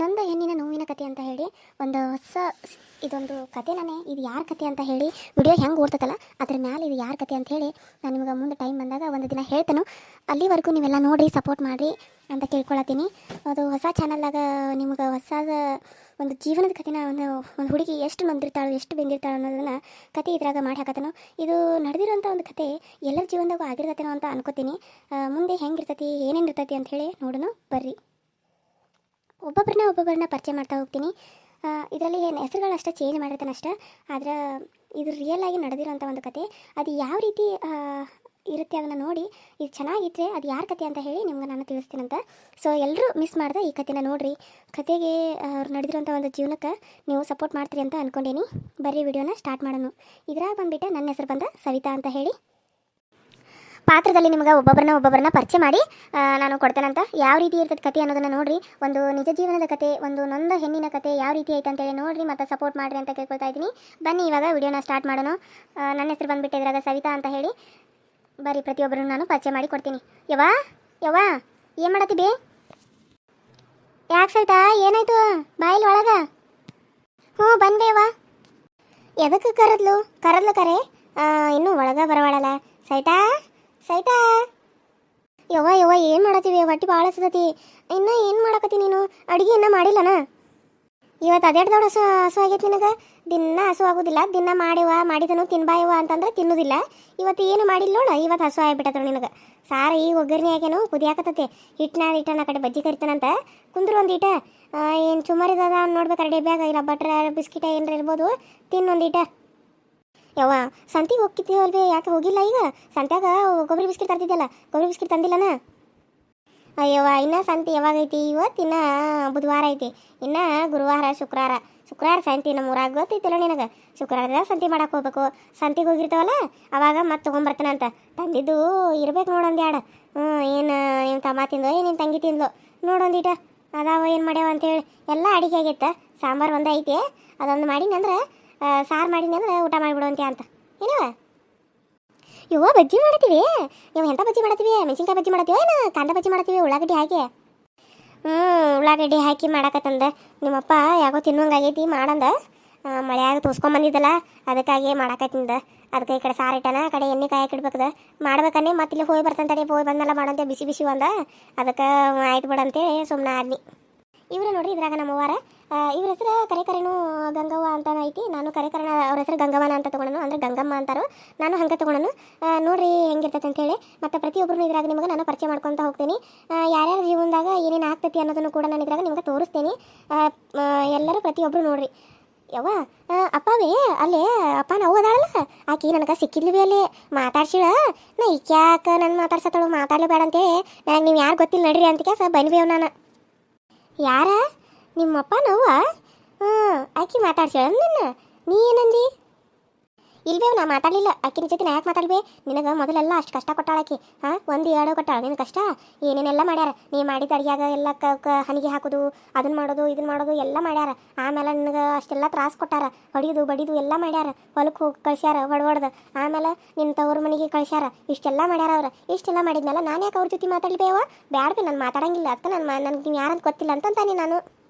ನೊಂದ ಹೆಣ್ಣಿನ ನೋವಿನ ಕತೆ ಅಂತ ಹೇಳಿ, ಒಂದು ಹೊಸ ಇದೊಂದು ಇದೊಂದು ಕತೆನೇ ಇದು ಯಾರ ಕತೆ ಅಂತ ಹೇಳಿ ವಿಡಿಯೋ ಹೆಂಗೆ ಓಡ್ತದಲ್ಲ ಅದ್ರ ಮೇಲೆ ಇದು ಯಾರ ಕತೆ ಅಂತ ಹೇಳಿ ನಾನು ನಿಮಗೆ ಮುಂದೆ ಟೈಮ್ ಬಂದಾಗ ಒಂದು ದಿನ ಹೇಳ್ತೇನೆ. ಅಲ್ಲಿವರೆಗೂ ನೀವೆಲ್ಲ ನೋಡಿ ಸಪೋರ್ಟ್ ಮಾಡಿರಿ ಅಂತ ಕೇಳ್ಕೊಳತ್ತೀನಿ. ಅದು ಹೊಸ ಚಾನಲ್ದಾಗ ನಿಮ್ಗೆ ಹೊಸದ ಒಂದು ಜೀವನದ ಕಥೆನ ಒಂದು ಒಂದು ಹುಡುಗಿ ಎಷ್ಟು ನೊಂದಿರ್ತಾಳು, ಎಷ್ಟು ಬೆಂದಿರ್ತಾಳು ಅನ್ನೋದನ್ನ ಕತೆ ಇದ್ರಾಗ ಮಾಡಿ ಹಾಕತ್ತೇನೋ. ಇದು ನಡೆದಿರೋಂಥ ಒಂದು ಕತೆ, ಎಲ್ಲರ ಜೀವನದಾಗೂ ಆಗಿರ್ತತೇನೋ ಅಂತ ಅನ್ಕೋತೀನಿ. ಮುಂದೆ ಹೆಂಗಿರ್ತೈತಿ ಏನೇನು ಇರ್ತೈತಿ ಅಂತ ಹೇಳಿ ನೋಡೋಣ, ಬರ್ರಿ. ಒಬ್ಬೊಬ್ಬರನ್ನ ಒಬ್ಬೊಬ್ಬರನ್ನ ಪರಿಚಯ ಮಾಡ್ತಾ ಹೋಗ್ತೀನಿ. ಇದರಲ್ಲಿ ಏನು ಹೆಸರುಗಳು ಅಷ್ಟೇ ಚೇಂಜ್ ಮಾಡಿರ್ತಾನೆ ಅಷ್ಟೇ. ಆದ್ರೆ ಇದು ರಿಯಲ್ ಆಗಿ ನಡೆದಿರೋಂಥ ಒಂದು ಕತೆ. ಅದು ಯಾವ ರೀತಿ ಇರುತ್ತೆ ಅದನ್ನು ನೋಡಿ, ಇದು ಚೆನ್ನಾಗಿದ್ರೆ ಅದು ಯಾರ ಕತೆ ಅಂತ ಹೇಳಿ ನಿಮ್ಗೆ ನಾನು ತಿಳಿಸ್ತೀನಂತ ಸೊ ಎಲ್ಲರೂ ಮಿಸ್ ಮಾಡಿದೆ ಈ ಕತೆನ ನೋಡಿರಿ. ಕತೆಗೆ ಅವ್ರು ನಡೆದಿರೋಂಥ ಒಂದು ಜೀವನಕ್ಕೆ ನೀವು ಸಪೋರ್ಟ್ ಮಾಡ್ತೀರಿ ಅಂತ ಅಂದ್ಕೊಂಡೇನಿ ಬರೀ ವಿಡಿಯೋನ ಸ್ಟಾರ್ಟ್ ಮಾಡೋಣ ಇದ್ರಾಗ ಬಂದ್ಬಿಟ್ಟು ನನ್ನ ಹೆಸರು ಬಂದ ಸವಿತಾ ಅಂತ ಹೇಳಿ. ಪಾತ್ರದಲ್ಲಿ ನಿಮ್ಗೆ ಒಬ್ಬೊಬ್ಬರನ್ನ ಒಬ್ಬೊಬ್ಬರನ್ನ ಪರಿಚಯ ಮಾಡಿ ನಾನು ಕೊಡ್ತೇನಂತ ಯಾವ ರೀತಿ ಇರ್ತದೆ ಕತೆ ಅನ್ನೋದನ್ನ ನೋಡ್ರಿ. ಒಂದು ನಿಜ ಜೀವನದ ಕತೆ, ಒಂದು ನೊಂದ ಹೆಣ್ಣಿನ ಕತೆ ಯಾವ ರೀತಿ ಐತೆ ಅಂತೇಳಿ ನೋಡ್ರಿ, ಮತ್ತು ಸಪೋರ್ಟ್ ಮಾಡ್ರಿ ಅಂತ ಕೇಳ್ಕೊಳ್ತಾ ಇದ್ದೀನಿ. ಬನ್ನಿ ಇವಾಗ ವಿಡಿಯೋನ ಸ್ಟಾರ್ಟ್ ಮಾಡೋಣ. ನನ್ನ ಹೆಸರು ಬಂದ್ಬಿಟ್ಟು ಇದ್ರಾಗ ಸವಿತಾ ಅಂತ ಹೇಳಿ. ಬರೀ ಪ್ರತಿಯೊಬ್ಬರನ್ನು ನಾನು ಪರಿಚಯ ಮಾಡಿ ಕೊಡ್ತೀನಿ. ಯವಾ ಯವಾ ಏನು ಮಾಡತ್ತಿ ಬೇ? ಯಾಕೆ ಸವಿತಾ? ಏನಾಯ್ತು? ಬಾಯಿಲ್ ಒಳಗೆ. ಹ್ಞೂ, ಬಂದೆ ಯವ್ವ. ಎದಕ್ಕೆ ಕರದ್ಲು? ಕರದ್ಲು ಕರೆ? ಇನ್ನೂ ಒಳಗ ಬರವಾಳಲ್ಲ. ಸೈತಾ ಸೈತಾ ಯವ್ವ ಯವ್ವ, ಏನು ಮಾಡತ್ತೀವಿ? ಹೊಟ್ಟಿ ಭಾಳ ಹಸದತಿ. ಇನ್ನ ಏನು ಮಾಡಕತ್ತಿ ನೀನು? ಅಡುಗೆ ಇನ್ನೂ ಮಾಡಿಲ್ಲನ? ಇವತ್ತು ಅದೇ ದೊಡ್ಡ ಹಸು ಹಸು ಆಗೈತೆ ನಿನಗೆ? ದಿನ ಹಸು ಆಗೋದಿಲ್ಲ. ದಿನ ಮಾಡಿವ ಮಾಡಿದನು ತಿನ್ಬಾಯವ ಅಂತಂದ್ರೆ ತಿನ್ನೋದಿಲ್ಲ. ಇವತ್ತು ಏನು ಮಾಡಿಲ್ಲ ನೋಡ? ಇವತ್ತು ಹಸು ಆಗಿಬಿಟ್ಟತ್ರ ನಿನಗೆ. ಸಾರ ಈಗ ಒಗ್ಗರಣೆ ಆಗ್ಯನು ಕುದಿಯಾಕತ್ತತೆ ಹಿಟ್ಟಿನ ಹಿಟ್ಟನ ಕಡೆ ಬಜ್ಜಿ ಕರಿತಾನಂತ ಕುಂದ್ರು ಒಂದು ಇಟ ಏನು ಚುಮಾರಿದ ನೋಡ್ಬೇಕಾರೆ ಡಬ್ಯಾಗ ಇಲ್ಲ ಬಟ್ರ ಬಿಸ್ಕಿಟ ಏನಾರ ಇರ್ಬೋದು ತಿನ್ನೊಂದಿಟ ಯವ್ವ, ಸಂತಿಗೆ ಹೋಗ್ತಿದ್ದೀವಲ್ವೇ ಯಾಕೆ ಹೋಗಿಲ್ಲ ಈಗ? ಸಂತ್ಯಾಗ ಕೊಬ್ಬರಿ ಬಿಸ್ಕಿಟ್ ತರ್ತಿದ್ದಲ್ಲ ಕೊಬ್ಬರಿ ಬಿಸ್ಕಿಟ್ ತಂದಿಲ್ಲನ? ಅಯ್ಯವ್ವ, ಇನ್ನ ಸಂತಿ ಯಾವಾಗ ಐತಿ? ಇವತ್ತು ಇನ್ನ ಬುಧವಾರ ಐತಿ. ಇನ್ನ ಗುರುವಾರ ಶುಕ್ರವಾರ ಶುಕ್ರವಾರ ಸಂತಿ ನಮ್ಮ ಊರಾಗ ಗೊತ್ತೈತಿಲ್ಲ ನಿನಗೆ? ಶುಕ್ರವಾರದಾಗ ಸಂತಿ ಮಾಡಕ್ಕೆ ಹೋಗ್ಬೇಕು. ಸಂತಿಗೆ ಹೋಗಿರ್ತಾವಲ್ಲ, ಅವಾಗ ಮತ್ತೆ ತೊಗೊಂಬರ್ತಾನಂತ ತಂದಿದ್ದು ಇರ್ಬೇಕು ನೋಡೊಂದು ಎರಡು ಹ್ಞೂ ಏನು ನಿಮ್ಮ ತಮ್ಮ ತಿಂದೋ ಏನು ನಿಮ್ಮ ತಂಗಿ ತಿಂದ್ಲು? ನೋಡೊಂದಿಟ ಅದಾವ ಏನು ಮಾಡ್ಯಾವ ಅಂತೇಳಿ. ಎಲ್ಲ ಅಡಿಗೆ ಆಗೈತೆ. ಸಾಂಬಾರು ಒಂದು ಐತಿ. ಅದೊಂದು ಮಾಡೀನಿ ಅಂದ್ರೆ ಸಾರು ಮಾಡಿದ್ನಿ ಅಂದ್ರೆ ಊಟ ಮಾಡಿಬಿಡುವಂತೆ ಅಂತ. ಏನವ? ಯೋ ಬಜ್ಜಿ ಮಾಡತ್ತೀವಿ? ನೀವು ಎಂಥ ಬಜ್ಜಿ ಮಾಡತ್ತೀವಿ? ಮೆಣಸಿನ್ಕಾಯಿ ಬಜ್ಜಿ ಮಾಡತ್ತೀವಿ ಏನು? ಕಾಂದ ಬಜ್ಜಿ ಮಾಡತ್ತೀವಿ, ಉಳ್ಳಾಗಡ್ಡಿ ಹಾಕಿ. ಹ್ಞೂ ಉಳ್ಳಾಗಡ್ಡಿ ಹಾಕಿ ಮಾಡಾಕತ್ತಂದ. ನಿಮ್ಮಪ್ಪ ಯಾಕೋ ತಿನ್ನುವಂಗಾಗೈತಿ ಮಾಡಂದ. ಮಳೆಯಾಗ ತೋಸ್ಕೊಂಬಂದಿದ್ದಲ್ಲ ಅದಕ್ಕಾಗಿ ಮಾಡಕತ್ತಿಂದ. ಅದಕ್ಕೆ ಈ ಕಡೆ ಸಾರು ಇಟ್ಟನ, ಆ ಕಡೆ ಎಣ್ಣೆ ಕಾಯಕ್ಕೆ ಇಡ್ಬೇಕದ. ಮಾಡ್ಬೇಕನ್ನೇ, ಮತ್ತೆ ಇಲ್ಲಿ ಹೋಗಿ ಬರ್ತಂತಡೆ ತಡಿ, ಹೋಗಿ ಬಂದಲ್ಲ ಮಾಡಂತೆ ಬಿಸಿ ಬಿಸಿ ಒಂದ ಅದಕ್ಕೆ ಆಯ್ತು ಬಿಡಂತೇಳಿ ಸುಮ್ಮನೆ ಆದ್ನಿ. ಇವ್ರು ನೋಡ್ರಿ ಇದ್ರಾಗ ನಮ್ಮವ್ವಾರ ಇವ್ರ ಹೆಸರು ಕರೆ ಕರೆನು ಗಂಗವ್ವ ಅಂತ ಐತಿ. ನಾನು ಕರೆಕರಣ ಅವ್ರ ಹೆಸರು ಗಂಗವ್ವನ ಅಂತ ತೊಗೊಳನು ಅಂದ್ರೆ ಗಂಗಮ್ಮ ಅಂತಾರು. ನಾನು ಹಂಗೆ ತೊಗೊಳನು ನೋಡ್ರಿ ಹೆಂಗಿರ್ತೈತೆ ಅಂತೇಳಿ ಮತ್ತು ಪ್ರತಿಯೊಬ್ಬರು ಇದ್ರಾಗ ನಿಮಗೆ ನಾನು ಪರಿಚಯ ಮಾಡ್ಕೊತ ಹೋಗ್ತೀನಿ. ಯಾರ್ಯಾರ ಜೀವನದಾಗ ಏನೇನು ಆಗ್ತೈತಿ ಅನ್ನೋದನ್ನು ಕೂಡ ನಾನು ಇದ್ರಾಗ ನಿಮ್ಗೆ ತೋರಿಸ್ತೀನಿ. ಎಲ್ಲರೂ ಪ್ರತಿಯೊಬ್ಬರು ನೋಡ್ರಿ. ಯವ್ವ ಅಪ್ಪವೇ, ಅಲ್ಲೇ, ಅಪ್ಪ ನಾವು ಅದಾಳಲ್ಲ. ಆಕಿ ನನಗೆ ಸಿಕ್ಕಿದ್ಲಿ ಅಲ್ಲಿ. ಮಾತಾಡ್ಸಿಳ. ನಾ ಈಕ್ಯಾಕ ನನ್ನ ಮಾತಾಡ್ಸತ್ತಳು. ಮಾತಾಡ್ಲಿ ಬೇಡ ಅಂತೇಳಿ. ನನಗೆ ನೀವು ಯಾರು ಗೊತ್ತಿಲ್ಲ ನಡ್ರಿ ಅಂತ ಕೇಸ ಅವ್ ನಾನು. ಯಾರ? ನಿಮ್ಮಪ್ಪ ನೋವ? ಹ್ಞೂ ಆಕಿ ನಿನ್ನ? ನೀ ಏನಂದಿ? ಇಲ್ವೇ, ನಾ ಮಾತಾಡಲಿಲ್ಲ. ಆಕಿನ ಜೊತೆ ನಾ ಯಾಕೆ ಮಾತಾಡ್ಬೇ? ನಿನಗೆ ಮೊದಲೆಲ್ಲ ಅಷ್ಟು ಕಷ್ಟ ಕೊಟ್ಟಾಳಾಕಿ ಹಾಂ, ಒಂದು ಎರಡು ಕೊಟ್ಟಾಳ ನಿನ್ನ ಕಷ್ಟ? ಏನೇನೆಲ್ಲ ಮಾಡ್ಯಾರ? ನೀ ಮಾಡಿದ ಅಡಿಯಾಗ ಎಲ್ಲ ಕ ಕ, ಹನಿಗೆ ಹಾಕೋದು ಅದನ್ನ ಮಾಡೋದು ಇದನ್ನ ಮಾಡೋದು ಎಲ್ಲ ಮಾಡ್ಯಾರ. ಆಮೇಲೆ ನಿನಗೆ ಅಷ್ಟೆಲ್ಲ ತ್ರಾಸ ಕೊಟ್ಟಾರ. ಹೊಡಿಯೋದು ಬಡಿದು ಎಲ್ಲ ಮಾಡ್ಯಾರ. ಹೊಲಕ್ಕೆ ಹೋಗಿ ಕಳ್ಸ್ಯಾರ, ಹೊಡ್ವಡ್ದು. ಆಮೇಲೆ ನಿನ್ನ ತವ್ರ ಮನೆಗೆ ಕಳ್ಸ್ಯಾರ. ಇಷ್ಟೆಲ್ಲ ಮಾಡ್ಯಾರ ಅವ್ರು. ಇಷ್ಟೆಲ್ಲ ಮಾಡಿದ್ಮೇಲೆ ನಾನು ಯಾಕೆ ಅವ್ರ ಜೊತೆ ಮಾತಾಡ್ಬೇವ? ಬ್ಯಾಡ ಬಿ ನಾನು ಮಾತಾಡಂಗಿಲ್ಲ. ಅದಕ್ಕೆ ನಾನು ನನಗೆ ನೀವು ಯಾರಂತ ಗೊತ್ತಿಲ್ಲ ಅಂತಂತಾನೆ ನಾನು.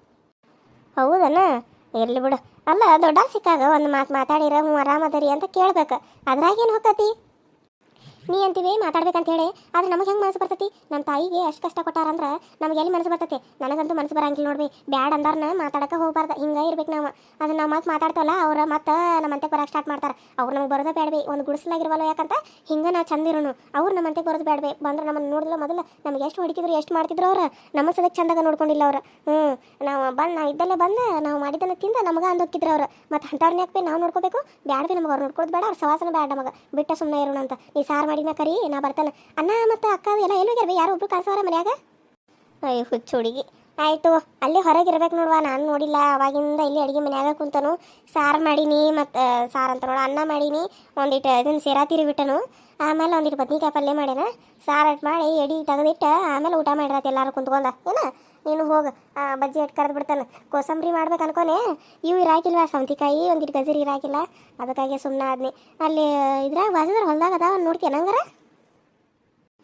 ಹೌದನ? ಇರ್ಲಿ ಬಿಡು. ಅಲ್ಲ ದೊಡ್ಡ ಸಿಕ್ಕಾಗ ಒಂದು ಮಾತು ಮಾತಾಡಿರ, ಹ್ಞೂ ಆರಾಮದರಿ ಅಂತ ಕೇಳ್ಬೇಕು. ಅದ್ರಾಗೇನು ಹೋಗತಿ ನೀ ಅಂತೀವಿ, ಮಾತಾಡ್ಬೇಕಂತ ಹೇಳಿ. ಆದ್ರೆ ನಮಗೆ ಹೆಂಗೆ ಮನಸ್ಸು ಬರ್ತೈತಿ? ನಮ್ಮ ತಾಯಿಗೆ ಎಷ್ಟು ಕಷ್ಟ ಕೊಟ್ಟಾರಂದ್ರೆ ನಮ್ಗೆ ಎಲ್ಲಿ ಮನಸ್ಸು ಬರ್ತೈತಿ? ನನಗಂತೂ ಮನಸ್ಸು ಬರಂಗಿಲ್ಲ ನೋಡ್ರಿ. ಬ್ಯಾಡ್ ಅಂದಾರನ ಮಾತಾಡಕ್ಕೆ ಹೋಗ್ಬಾರ್ದು. ಹಿಂಗೆ ಇರ್ಬೇಕು ನಾವು. ಅದನ್ನ ನಾವು ಮತ್ತೆ ಮಾತಾಡ್ತಲ್ಲ ಅವ್ರ ಮತ್ತೆ ನಮ್ಮಂತೆ ಬರಕ್ಕೆ ಸ್ಟಾರ್ಟ್ ಮಾಡ್ತಾರೆ. ಅವ್ರು ನಮ್ಗೆ ಬರೋದೇ ಬೇಡ್ಬಿ ಒಂದು ಗುಡಿಸಲಾಗಿರ್ವಲ್ಲ ಯಾಕಂತ ಹಿಂಗೆ ನಾವು ಚಂದ ಇರೋನು. ಅವ್ರು ನಮ್ಮ ಅಂತೆ ಬರೋದು ಬೇಡ್ಬಿ ಬಂದ್ರೆ ನಮ್ಮನ್ನು ನೋಡಿದ್ರೆ ಮೊದಲು. ನಮ್ಗೆ ಎಷ್ಟು ಹೊಡಿಕಿದ್ರು ಎಷ್ಟು ಮಾಡ್ತಿದ್ರು ಅವ್ರು? ನಮ್ಮ ಸದಕ್ಕೆ ಚಂದಾಗ ನೋಡ್ಕೊಂಡಿಲ್ಲ ಅವ್ರು. ಹ್ಞೂ ನಾವು ಬಂದು, ನಾವು ಇದ್ದಲ್ಲೇ ಬಂದು, ನಾವು ಮಾಡಿದ್ದನ್ನ ತಿಂದ ನಮಗೆ ಅಂದೋಕ್ಕಿದ್ರು ಅವ್ರು. ಮತ್ತು ಅಂಥವ್ರನ್ನ ಯಾಕೆ ನಾವು ನೋಡ್ಕೋಬೇಕು? ಬ್ಯಾಡ್ವಿ ನಮಗೆ ಅವ್ರು ನೋಡ್ಕೊಳ್ಳೋದು ಬೇಡ ಅವ್ರ ಸವಾಸನ ಬೇಡ ನಮಗೆ. ಬಿಟ್ಟ ಸುಮ್ಮನೆ ಇರೋಣ ಅಂತ ನೀ ಸಾರು ಮಾಡಿದ್ನ ಕರಿ, ನಾ ಬರ್ತಾನೆ. ಅಣ್ಣ ಮತ್ತು ಅಕ್ಕ ಎಲ್ಲ ಎಲ್ಲಿ ಹೋಗ್ಯಾರ ಯಾರು ಒಬ್ರು ಕಾಣಿಸೋರ ಮನ್ಯಾಗ? ಅಯ್ಯ, ಹುಚ್ಚು ಹುಡುಗಿ. ಆಯಿತು ಅಲ್ಲಿ ಹೊರಗೆ ಇರ್ಬೇಕು ನೋಡುವ ನಾನು ನೋಡಿಲ್ಲ, ಅವಾಗಿಂದ ಇಲ್ಲಿ ಅಡುಗೆ ಮನ್ಯಾಗ ಕುಂತನು. ಸಾರು ಮಾಡೀನಿ ಮತ್ತು ಸಾರು ಅಂತ ನೋಡ, ಅನ್ನ ಮಾಡೀನಿ. ಒಂದಿಟ್ಟು ಇದನ್ನು ಸೇರಾ ತಿರುಗಿಬಿಟ್ಟನು ಆಮೇಲೆ ಒಂದಿಟ್ಟು ಬದ್ನಿಕಾಯಿ ಪಲ್ಯ ಮಾಡ್ಯಾನ. ಸಾರು ಮಾಡಿ ಎಡಿ ತೆಗೆದಿಟ್ಟು, ಆಮೇಲೆ ಊಟ ಮಾಡಿರತ್ತೆ ಎಲ್ಲರೂ ಕುಂತ್ಕೊಂಡ. ಏನ? ನೀನು ಹೋಗ. ಬಜ್ಜಿ ಇಟ್ಟು ಕರೆದು ಬಿಡ್ತಾನೆ. ಕೋಸಂಬರಿ ಮಾಡ್ಬೇಕು ಅನ್ಕೊನೆ. ಇವು ಇರಾಕಿಲ್ವ ಸೌಂತಿಕಾಯಿ ಒಂದಿಟ್ಟು ಗಜರಿ ಇರಾಕಿಲ್ಲ. ಅದಕ್ಕಾಗಿ ಸುಮ್ಮನೆ ಆದ್ನಿ. ಅಲ್ಲಿ ಇದ್ರಾಗ ಬಾಜುದ್ರ ಹೊಲ್ದಾಗ ಅದಾವ ನೋಡ್ತೀಯ ನಂಗಾರ?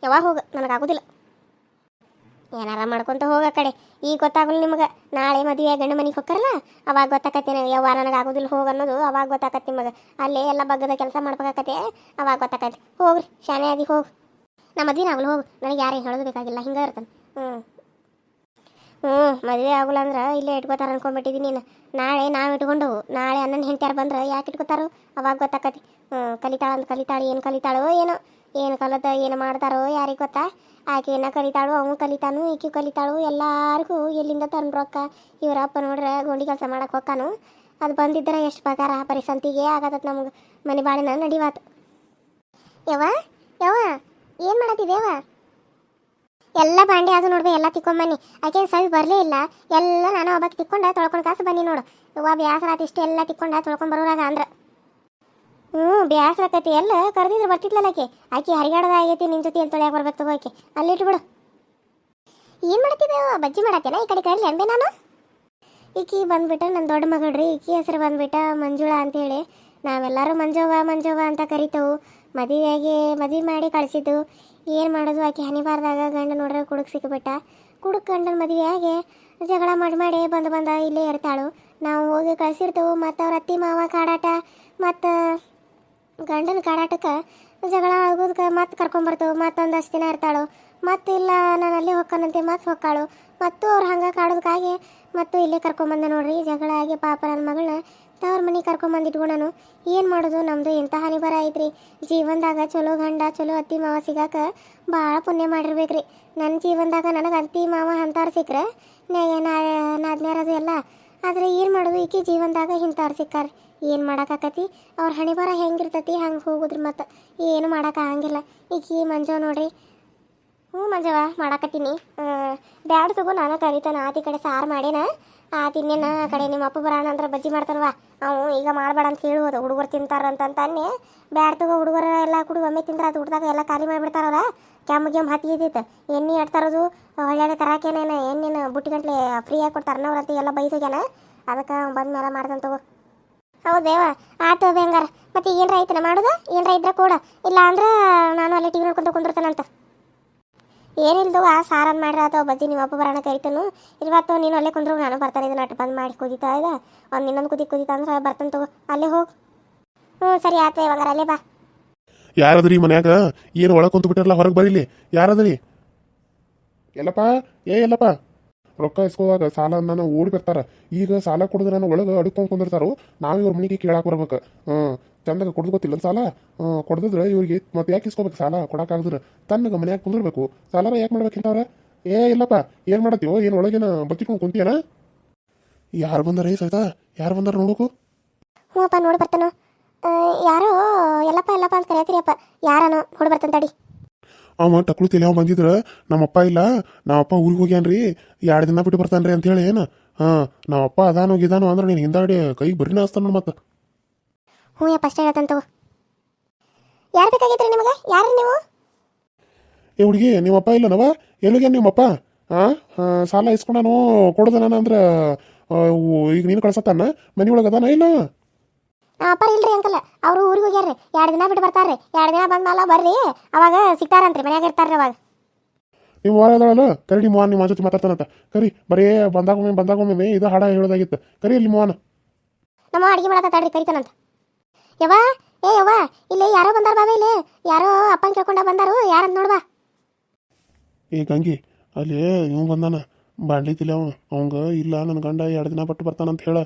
ಯಾವಾಗ ಹೋಗು? ನನಗಾಗೋದಿಲ್ಲ. ಏನಾರ ಮಾಡ್ಕೊಂತ ಹೋಗ ಕಡೆ. ಈಗ ಗೊತ್ತಾಗಲ್ಲ ನಿಮಗೆ. ನಾಳೆ ಮದುವೆ ಗಂಡು ಮನೆಗೆ ಹೋಗ್ತಾರಲ್ಲ ಅವಾಗ ಗೊತ್ತಾಕತ್ತೆ ಯಾವ ನನಗೆ ಆಗೋದಿಲ್ಲ ಹೋಗಿ ಅನ್ನೋದು. ಅವಾಗ ಗೊತ್ತಾಕತ್ತೆ ನಿಮಗೆ. ಅಲ್ಲೇ ಎಲ್ಲ ಬಗ್ಗದ ಕೆಲಸ ಮಾಡ್ಬೇಕಾಕತ್ತೆ. ಅವಾಗ ಗೊತ್ತಾಕತ್ತೆ. ಹೋಗ್ರಿ. ಶಾನೆ ಆದಿ ಹೋಗಿ. ನಮ್ಮ ಮದುವೆ ಆಗಲ್ಲ ಹೋಗು. ನನಗೆ ಯಾರೇನು ಹೇಳೋದು ಬೇಕಾಗಿಲ್ಲ. ಹಿಂಗೆ ಇರ್ತಾನೆ. ಹ್ಞೂ ಹ್ಞೂ ಮದುವೆ ಆಗಲ್ಲ ಅಂದ್ರೆ ಇಲ್ಲೇ ಇಟ್ಕೋತಾರ ಅನ್ಕೊಂಡ್ಬಿಟ್ಟಿದ್ದೀನಿ ನೀನು. ನಾಳೆ ನಾವು ಇಟ್ಕೊಂಡು ನಾಳೆ ಅಣ್ಣನ ಹೆಂಡ್ತಿಯಾರು ಬಂದ್ರೆ ಯಾಕೆ ಇಟ್ಕೋತಾರೋ? ಅವಾಗ ಗೊತ್ತಾಕತಿ. ಹ್ಞೂ ಕಲಿತಾಳ ಅಂತ ಕಲಿತಾಳು, ಏನು ಕಲಿತಾಳೋ ಏನೋ. ಏನು ಕಲತ ಏನು ಮಾಡ್ತಾರೋ ಯಾರಿಗೆ ಗೊತ್ತಾ? ಆಕೆ ಏನ ಕಲಿತಾಳು ಅವನು ಕಲಿತಾನು, ಈಕೆ ಕಲಿತಾಳು, ಎಲ್ಲಾರ್ಗೂ ಎಲ್ಲಿಂದ ತಂದು ರೊಕ್ಕ? ಇವ್ರ ಅಪ್ಪ ನೋಡ್ರೆ ಗೋಂಡಿ ಕೆಲಸ ಮಾಡಕ್ಕೆ ಹೊಕ್ಕಾನು. ಅದು ಬಂದಿದ್ರೆ ಎಷ್ಟು ಪಗಾರ? ಬರೀ ಸಂತಿಗೆ ಆಗತ್ತ ನಮ್ಗೆ. ಮನೆ ಬಾಳಿನ ನಡಿವಾತು. ಯವ ಯವ್ವ, ಏನು ಮಾಡತ್ತಿದೇವ ಎಲ್ಲ ಬಾಂಡೆ ಅದು ನೋಡ್ಬೆ, ಎಲ್ಲ ತಿಕ್ಕೊಂಬನ್ನಿ ಅಕೇನ್ ಸವಿ ಬರಲೇ ಇಲ್ಲ. ಎಲ್ಲ ನಾನು ಒಬ್ಬಕ್ಕೆ ತಿಕ್ಕೊಂಡ ತೊಳ್ಕೊಂಡು ಕಾಸು ಬನ್ನಿ ನೋಡು. ಬ್ಯಾಸರ ಆತು ಇಷ್ಟು, ಎಲ್ಲ ತಿಕ್ಕೊಂಡ ತೊಳ್ಕೊಂಡು ಬರೋರಾಗ ಅಂದ್ರೆ. ಹ್ಞೂ ಬ್ಯಾಸರ ಆಕತಿ, ಎಲ್ಲ ಕರೆದಿದ್ರೆ ಬರ್ತಿದ್ಲಲ್ಲ ಆಕೆ. ಆಕೆ ಹರಿಗಾಡದ ಆಗೈತಿ ನಿನ್ನ ಜೊತೆ ಎಲ್ಲಿ ತೊಳೆಯಕ್ಕೆ ಬರ್ಬೇಕು ತಗೋ ಆಕೆ. ಅಲ್ಲಿ ಇಟ್ಬಿಡು. ಏನು ಮಾಡ್ತಿದ್ದೆ ಬಜ್ಜಿ ಮಾಡತ್ತೇನ ಈ ಕಡೆ ಕರೀಲಿ ಅಂಬೆ ನಾನು? ಈಕಿ ಬಂದ್ಬಿಟ್ಟು ನನ್ನ ದೊಡ್ಡ ಮಗಳ್ರಿ, ಈಕಿ ಹೆಸರು ಬಂದ್ಬಿಟ್ಟ ಮಂಜುಳಾ ಅಂತೇಳಿ. ನಾವೆಲ್ಲರೂ ಮಂಜವ್ವ ಮಂಜವ್ವ ಅಂತ ಕರಿತೇವು. ಮದುವೆಗೆ ಮದುವೆ ಮಾಡಿ ಕಳಿಸಿದ್ದು. ಏನು ಮಾಡೋದು? ಆಕೆ ಹನಿಬಾರ್ದಾಗ ಗಂಡ ನೋಡ್ರೆ ಕುಡುಕ್ ಸಿಕ್ಕಿಬಿಟ್ಟ ಕುಡುಕ್ ಗಂಡನ ಮದುವೆಯಾಗೆ ಜಗಳ ಮಾಡಿ ಮಾಡಿ ಬಂದು ಬಂದ ಇಲ್ಲೇ ಇರ್ತಾಳು. ನಾವು ಹೋಗಿ ಕಳಿಸಿರ್ತೇವೆ ಮತ್ತು ಅವ್ರ ಅತ್ತಿ ಮಾವ ಕಾಡಾಟ, ಮತ್ತು ಗಂಡನ ಕಾಡಾಟಕ್ಕೆ ಜಗಳ ಆಗೋದಕ್ಕೆ ಮತ್ತೆ ಕರ್ಕೊಂಬರ್ತೇವೆ ಮತ್ತೊಂದಷ್ಟು ದಿನ ಇರ್ತಾಳು. ಮತ್ತು ಇಲ್ಲ, ನಾನು ಅಲ್ಲಿ ಹೊಕ್ಕನಂತೆ, ಮತ್ತೆ ಹೊಕ್ಕಾಳು. ಮತ್ತು ಅವ್ರು ಹಂಗೆ ಕಾಡೋದಕ್ಕಾಗಿ ಮತ್ತು ಇಲ್ಲೇ ಕರ್ಕೊಂಬಂದೆ ನೋಡ್ರಿ. ಜಗಳ ಆಗಿ ಪಾಪ ನನ್ನ ಮಗಳನ್ನ ತವ್ರ ಮನೆಗೆ ಕರ್ಕೊಂಬಂದಿಟ್ಕೊ ನಾನು. ಏನು ಮಾಡೋದು? ನಮ್ಮದು ಎಂಥ ಹಾನಿ ಬರ ಐತ್ರಿ. ಜೀವನದಾಗ ಚಲೋ ಗಂಡ, ಚಲೋ ಅತ್ತಿ ಮಾವ ಸಿಗಾಕ ಭಾಳ ಪುಣ್ಯ ಮಾಡಿರ್ಬೇಕ್ರಿ. ನನ್ನ ಜೀವನದಾಗ ನನಗೆ ಅತ್ತಿ ಮಾವ ಅಂತಾರು ಸಿಕ್ಕರೆ. ನಾದ್ನ್ಯಾರದು ಎಲ್ಲ. ಆದರೆ ಏನು ಮಾಡೋದು? ಈಕಿ ಜೀವನದಾಗ ಇಂಥವ್ರು ಸಿಕ್ಕಾರ. ಏನು ಮಾಡೋಕ್ಕಾಕತಿ ಅವ್ರ ಹಣಿ ಬರ ಹೆಂಗಿರ್ತತಿ, ಹಂಗೆ ಹೋಗುದ್ರಿ ಮತ್ತು. ಏನು ಮಾಡೋಕ್ಕಾಗಂಗಿಲ್ಲ ಈಕಿ ಮಂಜವ ನೋಡ್ರಿ. ಹ್ಞೂ ಮಂಜವ ಮಾಡಾಕತ್ತೀನಿ. ಬ್ಯಾಡ ತಗೋ, ನಾನು ಕರಿತಾನ. ಆತಿ ಕಡೆ ಸಾರು ಮಾಡೇನ ಆತ ಇನ್ನೇನು ಕಡೆ ನಿಮ್ಮ ಅಪ್ಪ ಬರೋಣ ಅಂದ್ರೆ ಬಜ್ಜಿ ಮಾಡ್ತಾನವ ಅವು ಈಗ ಮಾಡಬೇಡ ಅಂತ ಹೇಳುವುದು ಹುಡುಗರು ತಿಂತಾರಂತಂತಾನೆ ಬ್ಯಾಡ್ ತಗೋ ಹುಡುಗರ ಎಲ್ಲ ಕುಡಿ ಒಮ್ಮೆ ತಿಂದ್ರೆ ಅದು ಹುಡ್ದಾಗ ಎಲ್ಲ ಖಾಲಿ ಮಾಡಿಬಿಡ್ತಾರಲ್ಲ ಕೆಮ್ಮ ಹತ್ತಿ ಇದ್ದಿತ್ತು ಎಣ್ಣೆ ಎಡ್ತಾರದು ಒಳ್ಳೆ ತರಾಕೇನೇನು ಎಣ್ಣೆನ ಬುಟ್ಟಿಗಂಟ್ಲೆ ಆಗಿ ಕೊಡ್ತಾರೆ ಅವ್ರಂತ ಎಲ್ಲ ಬೈಸೋಗ್ಯಾನ ಅದಕ್ಕೆ ಬಂದ ಮೇಲೆ ಮಾಡ್ದಂತ ತಗೋ. ಹೌದೇವ ಆತು ಬೆಂಗಾರ ಮತ್ತೆ ಏನರ ಐತನ ಮಾಡೋದು? ಏನರ ಇದ್ರೆ ಕೂಡ. ಇಲ್ಲ ಅಂದ್ರೆ ನಾನು ಅಲ್ಲಿ ಟಿವಿ ನೋಡ್ಕೊಂತ ಕುಂದಿರ್ತಾನಂತ. ಏನಿಲ್ದು ಆ ಸಾರನ್ ಮಾಡ್ರ ಅಥವಾ ಬಜ್ಜಿ ನಿಮ್ಮ ಅಪ್ಪ ಬರೋಣ ಕರಿತನು ಇವತ್ತು ನೀನು ಅಲ್ಲೇ ಕುಂದ್ರು, ನಾನು ಬರ್ತಾನೆ ಇದನ್ನ ಅಟ್ಟು ಬಂದ್ ಮಾಡಿ ಕುದೀತಾ ಇದೆ. ಒಂದು ಇನ್ನೊಂದು ಕುದಿ ಕುದೀತಾ ಅಂದ್ರೆ ಬರ್ತಾನೆ ತಗೋ, ಅಲ್ಲೇ ಹೋಗು. ಹ್ಞೂ ಸರಿ ಆತು ಇವಾಗ ಅಲ್ಲೇ ಬಾ. ಯಾರದ್ರಿ ಮನ್ಯಾಗ? ಏನು ಒಳಗೆ ಕುಂತು ಬಿಟ್ಟಾರಲ್ಲ ಹೊರಗೆ ಬರೀಲಿ. ಯಾರದ್ರಿ? ಎಲ್ಲಪ್ಪ? ಏ, ಎಲ್ಲಪ್ಪ? ರೊಕ್ಕ ಇಸ್ಕೋವಾಗ ಸಾಲ ನಾನು ಓಡಿ ಬರ್ತಾರ. ಈಗ ಸಾಲ ಕೊಡಿದ್ರೆ ನಾನು ಒಳಗೆ ಅಡ್ಕೊಂಡು ಕುಂದಿರ್ತಾರೋ. ನಾವು ಇವ್ರ ಮನೆಗೆ ಕೇಳಾಕ್ ಬರ್ಬೇಕು. ಹ್ಞೂ ಚಂದಾಗ ಕೊಡೋದು ಗೊತ್ತಿಲ್ಲ. ಸಾಲ ಕೊಡದಿದ್ರೆ ಇವ್ರಿಗೆ ಮತ್ತೆ ಯಾಕೆ ಇಸ್ಕೋಬೇಕು? ಸಾಲ ಕೊಡಕ್ಕಾಗದ್ರೆ ತನ್ನಗ ಮನ್ಯಾಗ ಕುಂದಿರ್ಬೇಕು. ಸಾಲಾರ ಯಾಕೆ ಮಾಡ್ಬೇಕಿಂತವ್ರ ಏ ಇಲ್ಲಪ್ಪ ಏನು ಮಾಡತ್ತೀವೋ ಏನು ಒಳಗೇನ ಬತ್ತಿಕೊಂಡು ಕುಂತೀಯನ ಯಾರು ಬಂದಾರ ಸಹಿತ ಯಾರು ಬಂದಾರ ನೋಡೋಕು? ಹ್ಞೂಪ್ಪ ನೋಡಿ ಬರ್ತಾನ. ಯಾರೋ ಎಲ್ಲಪ್ಪ ಎಲ್ಲಪ್ಪ ಅಂತ ಕರಿಯತ್ರಿಯಪ್ಪ ಯಾರನೋ ನೋಡಿ ಬರ್ತಾನೆ ತಡಿ. ಅವ ಟಕ್ಳು ತಲೆ ಅವ ಬಂದಿದ್ರ ನಮ್ಮಪ್ಪ ಇಲ್ಲ. ನಮ್ಮಪ್ಪ ಊರಿಗೆ ಹೋಗ್ಯಾನ್ರಿ ಎರಡು ದಿನ ಬಿಟ್ಟು ಬರ್ತಾನ್ರಿ ಅಂತ ಹೇಳಿ ಏನು? ಹಾಂ ನಮ್ಮಪ್ಪ ಅದಾನೋ ಗಿದಾನೋ ಅಂದ್ರೆ ನೀನು ಹಿಂದಾಡಿ ಕೈಗೆ ಬರೀನ ಹಸ್ತಾನ ಮತ್ತೆ. ಹ್ಞೂ ಯಪ್ಪ ಅಷ್ಟೇ ಹೇಳ್ತಾನೆ ತಗೋ. ಯಾರು ರೀ ನಿಮಗೆ? ಯಾರು ನೀವು? ಏ ಹುಡುಗಿ ನಿಮ್ಮಪ್ಪ ಇಲ್ಲನವ? ಎಲ್ಲಿಗೆ ನಿಮ್ಮಪ್ಪ? ಹಾಂ ಸಾಲ ಇಸ್ಕೊಂಡಾನು ಕೊಡೋದ ನಾನು ಅಂದ್ರೆ ಈಗ ನೀನು ಕಳ್ಸತ್ತಾನ? ಮನೆ ಒಳಗೆ ಅದಾನ ಇಲ್ಲ? ಅಪ್ಪ ಇಲ್ರಿ ಅಂಕಲ್. ಅವರು ಊರಿಗೆ ಹೋಗ್ಯಾರ್ರಿ. ಎರಡು ದಿನ ಬಿಟ್ಟು ಬರ್ತಾರ್ರಿ. ಎರಡು ದಿನ ಬಂದ್ಮೇಲೆ ಬರ್ರಿ. ಅವಾಗ ಸಿಗ್ತಾರಂತ್ರಿ ಮನ್ಯಾಗ ಇರ್ತಾರ್ರಿ ಅವಾಗ. ನೀವು ವಾರ ಅದಾಳಲ್ಲ ಕರಿ ನಿಮ್ಮ ನಿಮ್ಮ ಜೊತೆ ಮಾತಾಡ್ತಾನಂತ. ಕರಿ ಬರೀ ಬಂದಾಗೊಮ್ಮೆ ಬಂದಾಗೊಮ್ಮೆ ಇದು ಹಾಡ ಹೇಳೋದಾಗಿತ್ತು. ಕರಿ ಇಲ್ಲಿ ಮೋಹನ. ನಮ್ಮ ಅಡಿಗೆ ಮಾಡತ್ತ ತಡ್ರಿ ಕರಿತಾನಂತ. ಯವ್ವ? ಏ ಯವ್ವ ಇಲ್ಲಿ ಯಾರೋ ಬಂದಾರ ಬಾಬಾ ಇಲ್ಲಿ. ಯಾರೋ ಅಪ್ಪನ ಕೇಳ್ಕೊಂಡ ಬಂದಾರು ಯಾರಂತ ನೋಡ್ಬಾ ಏ ಗಂಗಿ ಅಲ್ಲಿ ಇವ್ ಬಂದಾನ. ಬಾಂಡ್ಲಿ ತಿಲ್ಲ ಅವ ಅವಂಗ ಇಲ್ಲ ನನ್ನ ಗಂಡ ಎರಡು ದಿನ ಬಿಟ್ಟು ಬರ್ತಾನಂತ ಹೇಳ.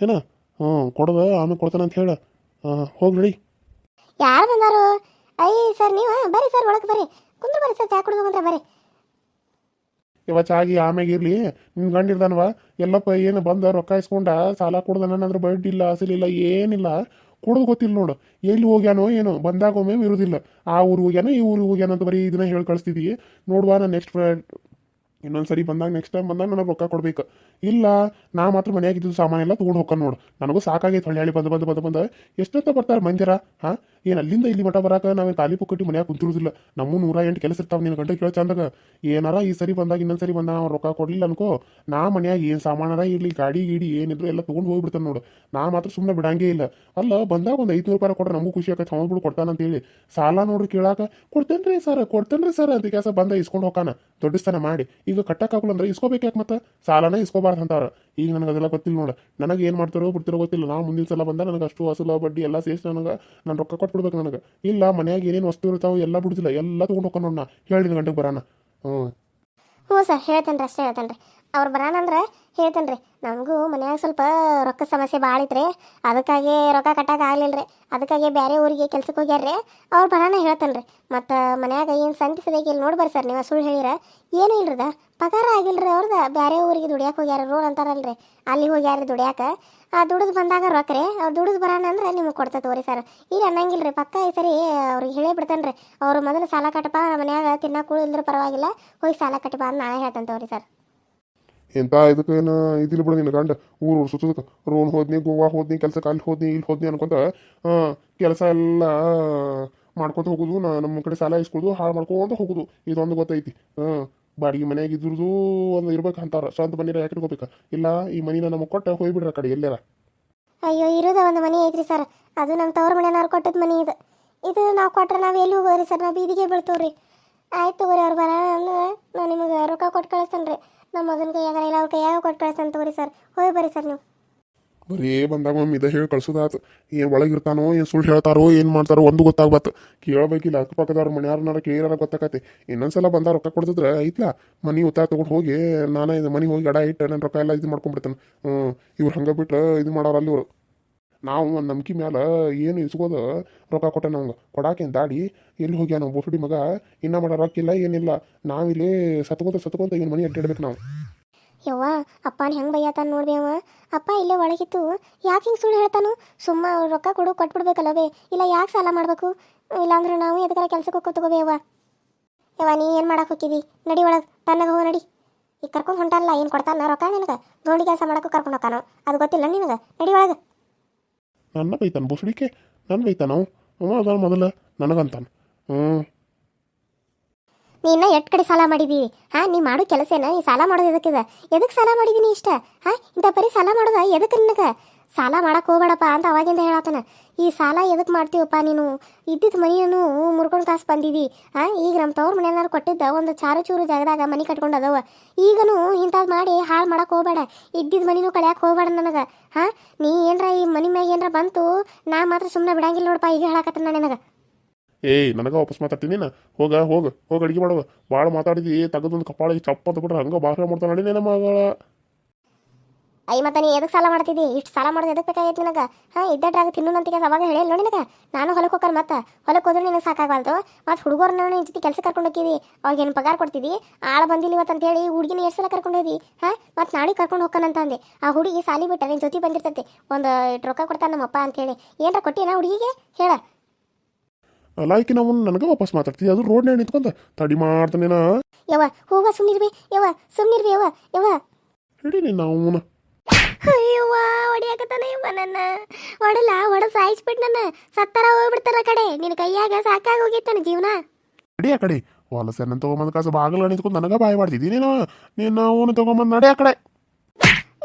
ಏನ? ಹ್ಞೂ ಕೊಡದ ಆಮೇಲೆ ಕೊಡ್ತಾನಂತ ಹೇಳ. ಹೋಗಿ ನಡಿ. ಯಾರು ಬಂದಾರು? ಐ ಸರ್ ನೀವು? ಬರ್ರಿ ಸರ್ ಒಳಗೆ ಬರ್ರಿ. ಕುಂದ್ರ ಬರ್ರಿ ಸರ್ ಚಾ ಕುಡಿದು ಬಂದ್ರೆ ಬರ್ರಿ. ಇವ ಚಾಗಿ ಆಮ್ಯಾಗ ಇರ್ಲಿ. ನಿನ್ ಗಂಡ ಇರ್ದಾನವ. ಎಲ್ಲಪ್ಪ ಏನು ಬಂದ ರೊಕ್ಕ ಇಸ್ಕೊಂಡ ಸಾಲ ಕೊಡ್ದ ಅಂದ್ರೆ ಬಡ್ಡಿ ಇಲ್ಲ ಅಸಲಿಲ್ಲ ಏನಿಲ್ಲ. ಕೊಡೋದು ಗೊತ್ತಿಲ್ಲ ನೋಡು. ಎಲ್ಲಿ ಹೋಗ್ಯಾನೋ ಏನೋ, ಬಂದಾಗ ಒಮ್ಮೆ ಇರುದಿಲ್ಲ. ಆ ಊರು ಹೋಗ್ಯಾನೋ, ಈ ಊರು ಹೋಗ್ಯಾನ ಅಂತ ಬರೀ ಇದನ್ನ ಹೇಳಿ ಕಳಿಸ್ತಿದ್ದೀವಿ ನೋಡುವ ನಾನು ನೆಕ್ಸ್ಟ್ ಇನ್ನೊಂದು ಸರಿ ಬಂದಾಗ ನೆಕ್ಸ್ಟ್ ಟೈಮ್ ಬಂದಾಗ ನನಗೆ ರೊಕ್ಕ ಕೊಡ್ಬೇಕು. ಇಲ್ಲ, ನಾ ಮಾತ್ರ ಮನೆಯಾಗಿದ್ದು ಸಾಮಾನೆಲ್ಲ ತೊಗೊಂಡು ಹೋಗ್ಕೊಂಡು ನೋಡು. ನನಗೂ ಸಾಕಾಗೈತೆ ಹೊಳ್ಳಿ ಬಂದು ಬಂದು ಬಂದು ಬಂದು. ಎಷ್ಟೊತ್ತ ಬರ್ತಾರೆ ಮಂದಿರ? ಹಾಂ? ಏನು ಅಲ್ಲಿಂದ ಇಲ್ಲಿ ಮಠ ಬರಾಕ? ನಾವೇನು ಖಾಲಿ ಪುಕ್ಕಟ್ಟಿ ಮನ್ಯಾಗ ಕುಂತಿರುದಿಲ್ಲ. ನಮ್ಮ ನೂರ ಎಂಟು ಕೆಲಸ ಇರ್ತಾವ ನಿನ್ನ ಗಂಟೆ ಕೇಳ ಚಂದಾಗ. ಏನಾರ ಈ ಸರಿ ಬಂದಾಗ, ಇನ್ನೊಂದು ಸರಿ ಬಂದ ಅವ್ನು ರೊಕ್ಕ ಕೊಡ್ಲಿಲ್ಲ ಅನ್ಕೋ. ನಾ ಮನ್ಯಾಗ ಏನು ಸಾಮಾನಾರ ಇರ್ಲಿ, ಗಾಡಿ ಗೀಡಿ ಏನಿದ್ರು ಎಲ್ಲ ತೊಗೊಂಡು ಹೋಗ್ಬಿಡ್ತಾನೆ ನೋಡು. ನಾ ಮಾತ್ರ ಸುಮ್ಮನೆ ಬಿಡಂಗೇ ಇಲ್ಲ. ಅಲ್ಲ, ಬಂದಾಗ ಒಂದು ಐದುನೂರು ರೂಪಾಯಿ ಕೊಟ್ರೆ ನಮಗೂ ಖುಷಿ ಆಕೈತೆ. ಅವ್ನು ಬಿಡು ಕೊಡ್ತಾನೆ ಹೇಳಿ ಸಾಲ ನೋಡ್ರಿ ಕೇಳಾಕ ಕೊಡ್ತೇನ್ರಿ ಸರ್ ಕೊಡ್ತೇನ್ರಿ ಸರ್ ಅಂತ ಕೆಲಸ ಬಂದ ಇಸ್ಕೊಂಡು ಹೋಗಾನ ದೊಡ್ಡಸ್ತನ ಮಾಡಿ. ಈಗ ಕಟ್ಟಕ್ಕಾಗಲ್ಲ ಅಂದ್ರೆ ಇಸ್ಕೋಬೇಕು ಯಾಕೆ ಮತ್ತೆ? ಸಾಲನ ಇಸ್ಕೋಬಾರ್ದು ಅಂತಾರ. ಈಗ ನನಗೆ ಅದೆಲ್ಲ ಗೊತ್ತಿಲ್ಲ ನೋಡು. ನನಗೆ ಏನು ಮಾಡ್ತಾರೋ ಬಿಡ್ತಿರೋ ಗೊತ್ತಿಲ್ಲ. ನಾ ಮುಂದಿನ ಸಲ ಬಂದ ನನಗೆ ಅಷ್ಟು ಅಸಲು ಬಡ್ಡಿ ಎಲ್ಲ ಸೇರಿಸಿ ನನಗೆ ನಾನು ರೊಕ್ಕ ಕೊಟ್ಬಿಡ್ಬೇಕು ನನಗೆ. ಇಲ್ಲ, ಮನ್ಯಾಗ ಏನೇನು ವಸ್ತು ಇರ್ತಾವೆ ಎಲ್ಲ ಬಿಡುದಿಲ್ಲ. ಎಲ್ಲ ತೊಗೊಂಡು ಹೋಗ್ಕೊಂಡು ನಾ. ಹೇಳಿದ ಗಂಟೆಗೆ ಬರೋಣ ಹ್ಞೂ ಹ್ಞೂ ಸರ್ ಹೇಳ್ತೇನೆ ರೀ ಅಷ್ಟೇ ಹೇಳ್ತೇನೆ ರೀ ಅವ್ರು ಬರಾನಂದ್ರೆ ಹೇಳ್ತೇನೆ ರೀ ನಮಗೂ ಮನ್ಯಾಗ ಸ್ವಲ್ಪ ರೊಕ್ಕ ಸಮಸ್ಯೆ ಭಾಳ ಐತ್ರಿ. ಅದಕ್ಕಾಗಿ ರೊಕ್ಕ ಕಟ್ಟಕ್ಕೆ ಆಗಲಿಲ್ಲ ರೀ ಅದಕ್ಕಾಗಿ ಬೇರೆ ಊರಿಗೆ ಕೆಲ್ಸಕ್ಕೆ ಹೋಗ್ಯಾರ್ರಿ. ಅವ್ರು ಬರಾನ ಹೇಳ್ತೇನೆ ರೀ ಮತ್ತು ಮನ್ಯಾಗ ಏನು ಸಂತಿ ಇಲ್ಲಿ ಇಲ್ಲಿ ನೋಡ್ಬಾರ ಸರ್ ನೀವು ಸುಳ್ಳು ಹೇಳಿರ. ಏನೂ ಇಲ್ರದ. ಪಗಾರ ರೀ ಅವ್ರದ್ದು ಬೇರೆ ಊರಿಗೆ ದುಡಿಯಕ್ಕೆ ಹೋಗ್ಯಾರ ರೋಡ್ ಅಂತಾರಲ್ರಿ. ಅಲ್ಲಿ ಹೋಗ್ಯಾರ ದುಡಿಯಾಕ. ಆ ದುಡಿದು ಬಂದಾಗ ರೊಕ್ಕ ರೀ. ಅವ್ರು ದುಡಿದು ಬರೋಣ ಅಂದ್ರೆ ನಿಮಗೆ ಕೊಡ್ತಾ ತೋರಿ ಸರ್. ಈಗ ಅನ್ನಂಗಿಲ್ಲ ರೀ ಪಕ್ಕ ಈ ಸರಿ ಅವ್ರಿಗೆ ಹೇಳೇ ಬಿಡ್ತಾನೆ ರೀ ಅವ್ರು ಮೊದಲು ಸಾಲ ಕಟ್ಟಪ್ಪ. ಮನ್ಯಾಗ ತಿನ್ನಕ್ಕೆ ಕೂಳು ಇಲ್ದ್ರೆ ಪರವಾಗಿಲ್ಲ. ಹೋಗಿ ಸಾಲ ಕಟ್ಟಪ್ಪ ಅಂತ ನಾಳೆ ಹೇಳ್ತಾನೆ ತೋರಿ ಸರ್. ಎಂತ ಇದಕ್ಕೇನು ಇದಿಲ್ಲ ಬಿಡು ನಿನ್ನ ಗಂಡ. ಊರು ಊರು ಸುತ್ತದಕ್ಕೆ ರೋನ್ ಹೋದ್ನಿ, ಗೋವಾ ಹೋದ್ನಿ, ಕೆಲಸ ಅಲ್ಲಿ ಹೋದ್ನಿ ಇಲ್ಲಿ ಹೋದ್ನಿ ಅನ್ಕೊಂತ ಕೆಲಸ ಎಲ್ಲ ಮಾಡ್ಕೊತ ಹೋಗುದು, ನಾ ನಮ್ಮ ಕಡೆ ಸಾಲ ಇಸ್ಕೊದು, ಹಾಳು ಮಾಡ್ಕೊಂತ ಹೋಗುದು. ಇದೊಂದು ಗೊತ್ತೈತಿ. ಹಾಂ ಬಾಡಿಗೆ ಮನೆಯಾಗ ಇದ್ರದು ಒಂದು ಇರ್ಬೇಕು ಅಂತಾರ. ಸ್ವಂತ ಮನೆಯ ಯಾಕೆ ಇಟ್ಕೋಬೇಕು? ಇಲ್ಲ, ಈ ಮನಿನ ನಮಗೆ ಕೊಟ್ಟ ಹೋಗ್ಬಿಡ್ರ ಕಡೆ ಎಲ್ಲಾರ ಅಯ್ಯೋ, ಇರೋದ ಒಂದು ಮನೆ ಐತ್ರಿ ಸರ್. ಅದು ನಮ್ಮ ತವ್ರ ಮನೆಯವ್ರು ಕೊಟ್ಟದ ಮನೆ ಇದು. ಇದು ನಾವು ಕೊಟ್ರೆ ನಾವು ಎಲ್ಲಿ ಹೋಗೋರಿ ಸರ್? ನಾವು ಬೀದಿಗೆ ಬೀಳ್ತೇವ್ರಿ. ಆಯ್ತು ತಗೋರಿ ಅವ್ರು ಬರ ಅಂದ್ರೆ ನಾನು ನಿಮಗೆ ರೊಕ್ಕ ಕೊಟ್ಟು ಕಳಿಸ್ತೇನೆ ರೀ ನಮ್ಮ ಮಗನ ಕೈಯಾಗ ಇಲ್ಲ ಅವ್ರ ಕೈಯಾಗ ಕೊಟ್ಟು ಕಳಿಸ್ತಾನೆ ತಗೋರಿ ಸರ್. ಹೋಗಿ ಬರ್ರಿ ಸರ್ ನೀವು. ಬರೀ ಬಂದಾಗ ಮಮ್ಮಿ ಇದ ಹೇಳಿ ಕಳ್ಸೋದಾತು ಏನು ಒಳಗಿರ್ತಾನೋ ಏನು ಸುಳ್ಳು ಹೇಳ್ತಾರೋ, ಏನು ಮಾಡ್ತಾರೋ ಒಂದು ಗೊತ್ತಾಗ್ಬಾತು ಕೇಳಬೇಕಿಲ್ಲ, ಅಕ್ಕಪಕ್ಕದವ್ರ ಮನೆಯಾರನಾರ ಕೇಳಾರ ಗೊತ್ತಾಕತಿ ಇನ್ನೊಂದ್ಸಲ ಬಂದ ರೊಕ್ಕ ಕೊಡ್ತಿದ್ರೆ ಐತ್ಲಾ? ಮನೆ ಉತ್ತ ತೊಗೊಂಡು ಹೋಗಿ, ನಾನೇ ಇದು ಮನೆ ಹೋಗಿ ಅಡ ಇಟ್ಟು ನನ್ನ ರೊಕ್ಕ ಎಲ್ಲ ಇದು ಮಾಡ್ಕೊಂಡ್ಬಿಡ್ತಾನೆ. ಹ್ಞೂ ಇವ್ರು ಹಂಗೆ ಬಿಟ್ಟು ಇದು ಮಾಡೋರು ಅಲ್ಲಿ ಇವ್ರು. ನಾವು ಒಂದು ನಂಬಿಕೆ ಮ್ಯಾಲ ಏನು ಇಸ್ಕೋದು? ರೊಕ್ಕ ಕೊಟ್ಟ ನಮ್ಗೆ ಕೊಡಾಕೇನು ದಾಡಿ ಎಲ್ಲಿ ಹೋಗ್ಯಾನ ಬೋಸುಡಿ ಮಗ? ಇನ್ನ ಮಾಡೋ ರೊಕ್ಕ ಇಲ್ಲ, ಏನಿಲ್ಲ. ನಾವಿಲ್ಲಿ ಸತ್ಕೊಂತ ಸತ್ಕೊಂತ ಏನು ಮನೆ ಅಡ್ಡಾಡ್ಬೇಕು ನಾವು. ಯವ್ವ, ಅಪ್ಪನ ಹೆಂಗೆ ಬೈಯತಾನ ನೋಡ್ಬಿ ಅವ ಅಪ್ಪ ಇಲ್ಲೇ ಒಳಗಿತ್ತು. ಯಾಕೆ ಹಿಂಗೆ ಸುಳ್ಳು ಹೇಳ್ತಾನು? ಸುಮ್ಮ ರೊಕ್ಕ ಕೊಡು ಕೊಟ್ಬಿಡ್ಬೇಕಲ್ಲವೇ ಇಲ್ಲ ಯಾಕೆ ಸಾಲ ಮಾಡಬೇಕು? ಇಲ್ಲಾಂದ್ರೆ ನಾವು ಎದಕ್ಕಾರ ಕೆಲ್ಸಕ್ಕೆ ಹೋಗಿ ತಗೋಬೇ ಯವ್ವ. ಯವ್ವ, ನೀ ಏನು ಮಾಡಕ್ಕೆ ಹೋಗಿದಿ ನಡಿ ಒಳಗೆ ತನ್ನಗೆ ಹೋಗಿ, ನಡಿ. ಈಗ ಕರ್ಕೊಂಡು ಹೊಂಟಲ್ಲ ಏನು ಕೊಡ್ತಾನ ರೊಕ್ಕ ನಿನಗೆ? ದೋಣಿ ಕೆಲಸ ಮಾಡೋಕ್ಕೂ ಕರ್ಕೊಂಡು ಹೋಗ್ತಾನೋ ಅದು ಗೊತ್ತಿಲ್ಲ ನಿನಗೆ? ನಡಿ ಒಳಗೆ. ನನ್ನ ಬೈತಾನೆ ಬುಸುಡಿಕೆ ನನ್ನ ಬೈತಾನ ಅವ. ಅದಾನ ಮೊದಲ, ನನಗಂತಾನ. ಹ್ಞೂ ನೀನ ಎಷ್ಟು ಕಡೆ ಸಾಲ ಮಾಡಿದೀವಿ ಹಾ, ನೀ ಮಾಡೋ ಕೆಲಸ ಏನ ಈ ಸಾಲ ಮಾಡೋದು ಎದಕ್ಕಿದ? ಎದಕ್ಕೆ ಸಾಲ ಮಾಡಿದೀನಿ ಇಷ್ಟ? ಹಾ ಇಂಥ ಬರೀ ಸಾಲ ಮಾಡೋದ ಎದಕ್ಕೆ ನಿನಗೆ? ಸಾಲ ಮಾಡಕ್ಕೆ ಹೋಗ್ಬೇಡಪ್ಪ ಅಂತ ಅವಾಗಿಂದ ಹೇಳತ್ತಾನ ಈ ಸಾಲ ಎದಕ್ಕೆ ಮಾಡ್ತೀವಪ್ಪ ನೀನು? ಇದ್ದಿದ್ದ ಮನೆಯನ್ನು ಮುರ್ಕೊಂಡು ಕಾಸು ಬಂದಿದಿ. ಆ, ಈಗ ನಮ್ಮ ತವ್ರ ಮನೆಯನ್ನಾರು ಕೊಟ್ಟಿದ್ದ ಒಂದು ಚಾರು ಚೂರು ಜಾಗದಾಗ ಮನೆ ಕಟ್ಕೊಂಡು ಈಗನು ಇಂಥದ್ದು ಮಾಡಿ ಹಾಳು ಮಾಡಕ್ ಹೋಗ್ಬೇಡ. ಇದ್ದಿದ್ದ ಮನಿನೂ ಕಳ್ಯಾಕೆ ಹೋಗ್ಬೇಡ ನನಗೆ. ಹಾ, ನೀ ಏನರ ಈ ಮನಿ ಮ್ಯಾಗ ಏನರ ಬಂತು, ನಾ ಮಾತ್ರ ಸುಮ್ಮನೆ ಬಿಡಂಗಿಲ್ಲ ನೋಡಪ್ಪ, ಈಗ ಹೇಳಕತ್ತ ನನಗ. ಏಯ್, ನನಗ ವಾಪಸ್ ಮಾತಾಡ್ತೀನಿ ನಾ ಹೋಗ ಹೋಗ, ಹೋಗಿ ಅಡಿಗೆ ಮಾಡುವ ಭಾಳ ಮಾತಾಡಿದಿ, ತಗದೊಂದು ಕಪಾಳಿಗೆ ಚಪ್ಪ ಅಂತ ಬಿಟ್ರೆ ಹಂಗ ಬಾಹ್ಯ ಮಾಡ್ತಾನೆ ಮಗಳ. ಅಯ್ಯ ಮತ್ತೆ ನೀ ಎದಕ್ಕೆ ಸಾಲ ಮಾಡ್ತಿದ್ದಿ? ಇಷ್ಟು ಸಾಲ ಮಾಡೋದು ಎದಕ್ಕೆ ಬೇಕಾಗೈತಿ ನಿನಗೆ? ಹಾಂ ಇದ್ದಡ್ರಾಗ ತಿನ್ನೋನಂತಿಗೆ ಅವಾಗ ಹೇಳಿಲ್ಲ ನೋಡಿ ನಿನಗೆ. ನಾನು ಹೊಲಕ್ಕೆ ಹೋಗ್ತಾರೆ ಮತ್ತೆ. ಹೊಲಕ್ಕೆ ಹೋದ್ರೆ ನಿನಗೆ ಸಾಕಾಗಲ್ದು ಮತ್ತು ಹುಡುಗರನ್ನ ನಿನ್ನ ಜೊತೆ ಕೆಲಸ ಕರ್ಕೊಂಡು ಹೋಗಿದ್ದಿ ಅವಾಗ ಏನು ಪಗಾರ ಕೊಡ್ತಿದ್ದಿ? ಆಳ ಬಂದಿಲ್ಲ ಇವತ್ತು ಅಂತೇಳಿ ಹುಡುಗಿನ ಎಷ್ಟು ಸಲ ಕರ್ಕೊಂಡು ಹೋದಿ. ಹಾಂ ಮತ್ತು ನಾಳೆ ಕರ್ಕೊಂಡು ಹೋಗ್ಕನಂತಂದೆ ಆ ಹುಡುಗಿ ಸಾಲಿ ಬಿಟ್ಟ ನಿನ್ನ ಜೊತೆ ಬಂದಿರ್ತೈತಿ. ಒಂದು ರೊಕ್ಕ ಕೊಡ್ತಾನೆ ನಮ್ಮಪ್ಪ ಅಂತೇಳಿ ಏನರ ಕೊಟ್ಟಿನ ಹುಡುಗಿಗೆ? ಹೇಳ. ಲೈಕ್ ನಾವು ನನಗೆ ವಾಪಸ್ ಮಾತಾಡ್ತೀವಿ ಅದು ರೋಡ್ನ್ಯಾಗ ನಿಂತ್ಕೊಂತ ತಡಿ ಮಾಡ್ತಾನೆ ನಾ. ಯವ್ವ ಹೂವ ಯವ ಯವ್ವ ಯವ ಯವ್ವ ಯವ್ವ. ಹಿಡೀನಿ ನಾವು ಅಯ್ಯವ್ವ ಹೊಡಿಯಾಕತ್ತಾನ ಯವ್ವ ನನ್ನ. ಹೊಡಲ್ಲ ಹೊಡ ಸಾಯಿಸ್ಬಿಟ್ ನನ್ನ. ಸತ್ತಾರ ಹೋಗ್ಬಿಡ್ತಾರ ಕಡೆ. ನಿನ್ನ ಕೈಯಾಗ ಸಾಕಾಗಿ ಹೋಗೈತೆ ನನ್ನ ಜೀವನ. ನಡಿ ಆ ಕಡೆ. ನನ್ನ ತಗೊಂಬಂದ ಕಾಸು ಬಾಗಿಲ ನಿಂತ್ಕೊಂಡು ನನಗ ಬಾಯ್ ಮಾಡ್ತಿದ್ದಿ ನೀನು. ನೀನು ಅವನು ತಗೊಂಬಂದು ನಡಿ ಆ ಕಡೆ.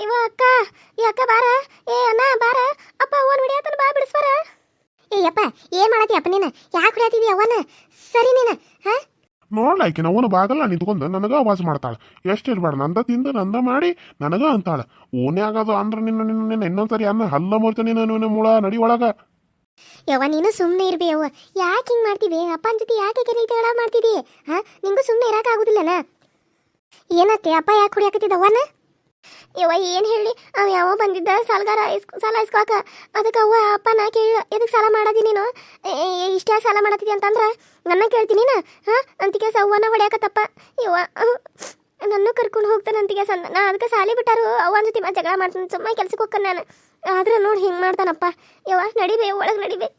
ಇವ ಅಕ್ಕ ಈ ಅಕ್ಕ ಬಾರ. ಏ ಅಣ್ಣ ಬಾರ. ಅಪ್ಪ ಓನ್ ಹೊಡಿಯಾತನ ಬಾ ಬಿಡಿಸ್ಬಾರ ಏ ಅಪ್ಪ ಏನ್ ಮಾಡತಿ ಅಪ್ಪ ನೀನು? ಯಾಕೆ ಹೊಡಿಯಾತಿದ್ದಿ ಅವನ ಸರಿ ನೀನು ಹಾ? ನೋಡ್ಲಾಯ್ಕಿ ನಾವು ಬಾಗಲ್ಲ ನಿಂತ್ಕೊಂಡು ನನಗ ಅವಾಜ್ ಮಾಡ್ತಾಳೆ. ಎಷ್ಟು ಇರ್ಬಾರ್ದು ನಂದ ತಿಂದು ನಂದ ಮಾಡಿ ನನಗ ಅಂತಾಳೆ. ಓನ್ಯಾಗದು ಅಂದ್ರೆ ನಿನ್ನ ನಿನ್ನ ನಿನ್ನ ಇನ್ನೊಂದ್ಸರಿ ಅನ್ನ ಹಲ್ಲ ಮುರ್ತಾನೆ ನಾನು ಮುಳ ನಡಿ ಒಳಗ. ಯವ್ವ, ನೀನು ಸುಮ್ಮನೆ ಇರ್ಬಿ ಯವ್ವ. ಯಾಕೆ ಹಿಂಗೆ ಮಾಡ್ತೀವಿ ಅಪ್ಪನ ಜೊತೆ ಯಾಕೆ ಕೆಲ ಜಗಳ ಮಾಡ್ತಿದಿ ಹಾ? ನಿಂಗೂ ಸುಮ್ಮನೆ ಇರೋಕ್ಕಾಗೋದಿಲ್ಲನ ಏನತ್ತೆ, ಅಪ್ಪ ಯಾಕೆ ಹೊಡಿಯಾಕತ್ತಿದ್ದ ಅವನ ಯವ್ವ ಏನು ಹೇಳಿ? ಅವ ಯಾವ ಬಂದಿದ್ದ ಸಾಲಗಾರ ಇಸ್ಕೊ ಸಾಲ ಇಸ್ಕೊಳಕ ಅದಕ್ಕೆ ಅವ್ವ ಅಪ್ಪ ನಾ ಕೇಳ ಎದಕ್ಕೆ ಸಾಲ ಮಾಡದಿ ನೀನು? ಇಷ್ಟ ಸಾಲ ಮಾಡತ್ತಿದ್ದಿ ಅಂತಂದ್ರೆ ನನ್ನ ಕೇಳ್ತೀನಿ ನಾ ಹಾಂ? ಅಂತಿಗೆ ಅವ್ವನ ಹೊಡ್ಯಾಕತ್ತಪ್ಪ. ಯವ್ವ ನನ್ನ ಕರ್ಕೊಂಡು ಹೋಗ್ತಾನೆ ಅಂತಿಗೆ ಸಣ್ಣ ನಾ ಅದಕ್ಕೆ ಸಾಲಿ ಬಿಟ್ಟಾರು ಅವ್ವನ ಜೊತೆ ಮತ್ತೆ ಜಗಳ ಮಾಡ್ತಾನೆ ಸುಮ್ಮನೆ ಕೆಲ್ಸಕ್ಕೆ ಹೋಗ್ತಾನೆ ನಾನು. ಆದ್ರೆ ನೋಡಿ ಹಿಂಗೆ ಮಾಡ್ತಾನಪ್ಪ. ಯವ್ವ, ನಡಿಬೇ, ಒಳಗೆ ನಡಿಬೇ.